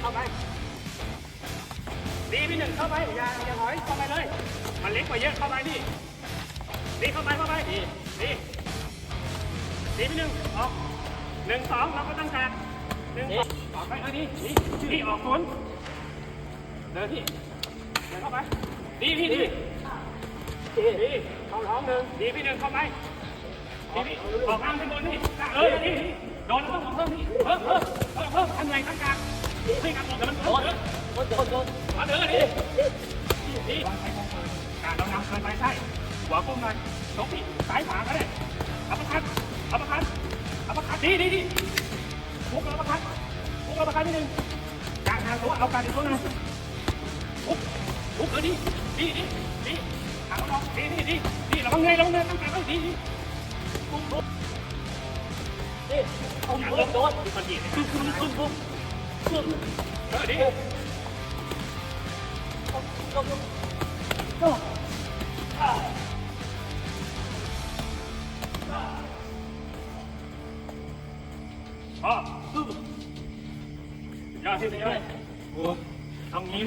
เข้าไปดีพี่หนึ่งเข้าไปอย่าอย่าถอยเข้าไปเลย มันเล็กกว่าเยอะเข้าไปดิดีเข้าไปเข้าไปดีดีดีพี่หนึ่งออกหนึ่งสองเราก็ตั้งการหนึ่งสองออกไปเออดีดีดีออกศูนย์เดินที่เดินเข้าไปดีพี่ดีดีเข้าท้องหนึ่งดีพี่หนึ่งเข้าไปดีพี่ออกข้างไปบนนี่เออดีโดนแล้วต้องออกเพิ่มนี่เพิ่มเพิ่มเพิ่มเพิ่มทำไงตั้งการ นี่การอกเดี๋ยวมันโดนโดนโดนโดนมาเดินดิดิการเรานำเกินไปใช่หัวกุ้งหน่อยตกที่สายขวาก็ได้อัปคัทอัปคัทอัปคัทดีดีดีพุกอัปคัทพุกอัปคัทนิดนึงกางทางตัวเอาการดีตัวน่อยพุกพุกเออดีดีดีดีทางเราดีดีดีดีเราต้องเงยเราต้องเงยตั้งแต่ต้องดีดีพุกพุกนี่เอาอย่าโดนโดนคือคนดีเออดีโดนโดนพ่อยอดที่สุดย อดโอ้ตรงนี้